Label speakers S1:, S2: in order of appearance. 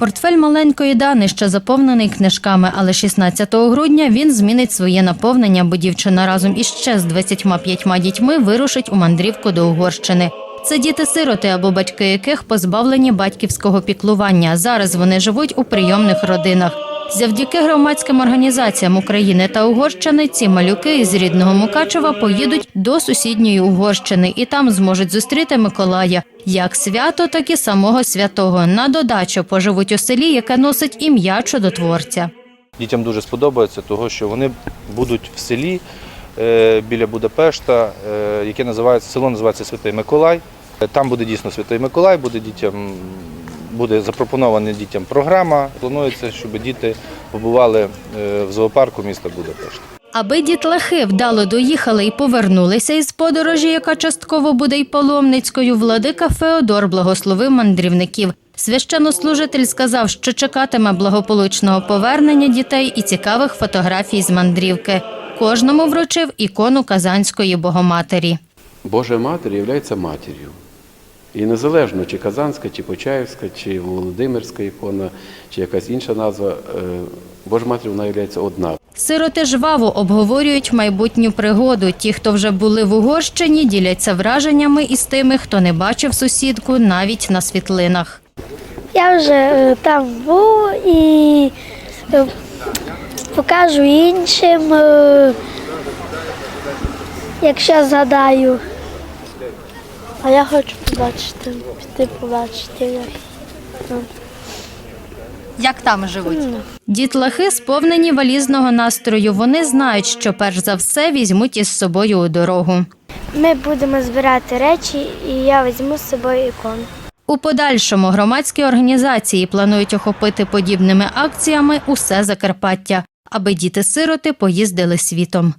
S1: Портфель маленької Дани ще заповнений книжками, але 16 грудня він змінить своє наповнення, бо дівчина разом іще з 25 дітьми вирушить у мандрівку до Угорщини. Це діти-сироти або батьки яких позбавлені батьківського піклування. Зараз вони живуть у прийомних родинах. Завдяки громадським організаціям України та Угорщини ці малюки із рідного Мукачева поїдуть до сусідньої Угорщини і там зможуть зустріти Миколая як свято, так і самого святого. На додачу поживуть у селі, яке носить ім'я чудотворця.
S2: Дітям дуже сподобається, того, що вони будуть в селі е, біля Будапешта, е, яке називається село називається Святий Миколай. Е, Там буде дійсно Святий Миколай, буде дітям буде запропонована дітям програма. Планується, щоб діти побували е, в зоопарку міста Будапешт.
S1: Аби дітлахи вдало доїхали і повернулися із подорожі, яка частково буде й паломницькою, владика Феодор благословив мандрівників. Священнослужитель сказав, що чекатиме благополучного повернення дітей і цікавих фотографій з мандрівки. Кожному вручив ікону Казанської Богоматері.
S3: Божа Матір є матір'ю. І незалежно, чи Казанська, чи Почаївська, чи Володимирська ікона, чи якась інша назва, е, Божа Матір вона є одна.
S1: Сироти жваво обговорюють майбутню пригоду. Ті, хто вже були в Угорщині, діляться враженнями із тими, хто не бачив сусідку навіть на світлинах.
S4: Я вже е, там був і е, покажу іншим, якщо згадаю. А я хочу побачити, піти побачити. як там.
S1: Як там живуть? Дітлахи сповнені валізного настрою. Вони знають, що перш за все візьмуть із собою у дорогу.
S4: Ми будемо збирати речі, і я візьму з собою ікону.
S1: У подальшому громадські організації планують охопити подібними акціями усе Закарпаття, аби діти-сироти поїздили світом.